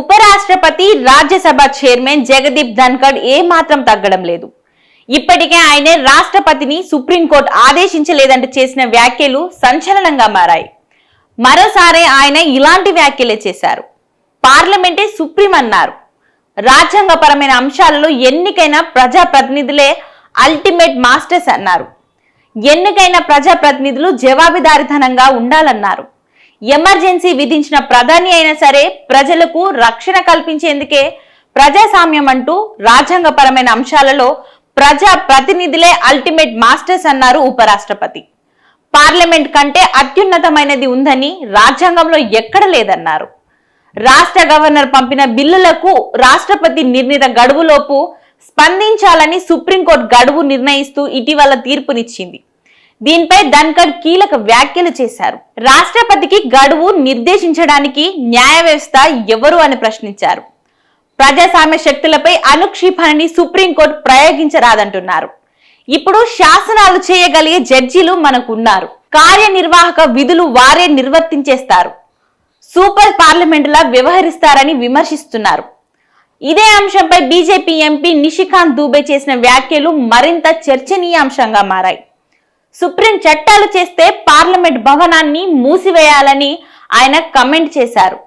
ఉపరాష్ట్రపతి రాజ్యసభ చైర్మన్ జగదీప్ ధన్కడ్ ఏ మాత్రం తగ్గడం లేదు. ఇప్పటికే ఆయనే రాష్ట్రపతిని సుప్రీంకోర్టు ఆదేశించలేదంటూ చేసిన వ్యాఖ్యలు సంచలనంగా మారాయి. మరోసారి ఆయన ఇలాంటి వ్యాఖ్యలే చేశారు. పార్లమెంటే సుప్రీం అన్నారు. రాజ్యాంగపరమైన అంశాలలో ఎన్నికైన ప్రజాప్రతినిధులే అల్టిమేట్ మాస్టర్స్ అన్నారు. ఎన్నికైన ప్రజాప్రతినిధులు జవాబుదారితనంగా ఉండాలన్నారు. ఎమర్జెన్సీ విధించిన ప్రధాని అయినా సరే ప్రజలకు రక్షణ కల్పించేందుకే ప్రజాస్వామ్యం అంటూ రాజ్యాంగపరమైన అంశాలలో ప్రజా ప్రతినిధులే అల్టిమేట్ మాస్టర్స్ అన్నారు ఉపరాష్ట్రపతి. పార్లమెంట్ కంటే అత్యున్నతమైనది ఉందని రాజ్యాంగంలో ఎక్కడ లేదన్నారు. రాష్ట్ర గవర్నర్ పంపిన బిల్లులకు రాష్ట్రపతి నిర్ణీత గడువులోపు స్పందించాలని సుప్రీంకోర్టు గడువు నిర్ణయిస్తూ ఇటీవల తీర్పునిచ్చింది. దీనిపై ధన్కడ్ కీలక వ్యాఖ్యలు చేశారు. రాష్ట్రపతికి గడువు నిర్దేశించడానికి న్యాయ వ్యవస్థ ఎవరు అని ప్రశ్నించారు. ప్రజాస్వామ్య శక్తులపై అనుక్షిపణని సుప్రీంకోర్టు ప్రయోగించరాదంటున్నారు. ఇప్పుడు శాసనాలు చేయగలిగే జడ్జీలు మనకు ఉన్నారు కార్యనిర్వాహక విధులు వారే నిర్వర్తించేస్తారు. సూపర్ పార్లమెంటులా వ్యవహరిస్తారని విమర్శిస్తున్నారు. ఇదే అంశంపై బీజేపీ ఎంపీ నిషికాంత్ దూబే చేసిన వ్యాఖ్యలు మరింత చర్చనీయాంశంగా మారాయి. సుప్రీం చట్టాలు చేస్తే పార్లమెంట్ భవనాన్ని మూసివేయాలని ఆయన కమెంట్ చేశారు.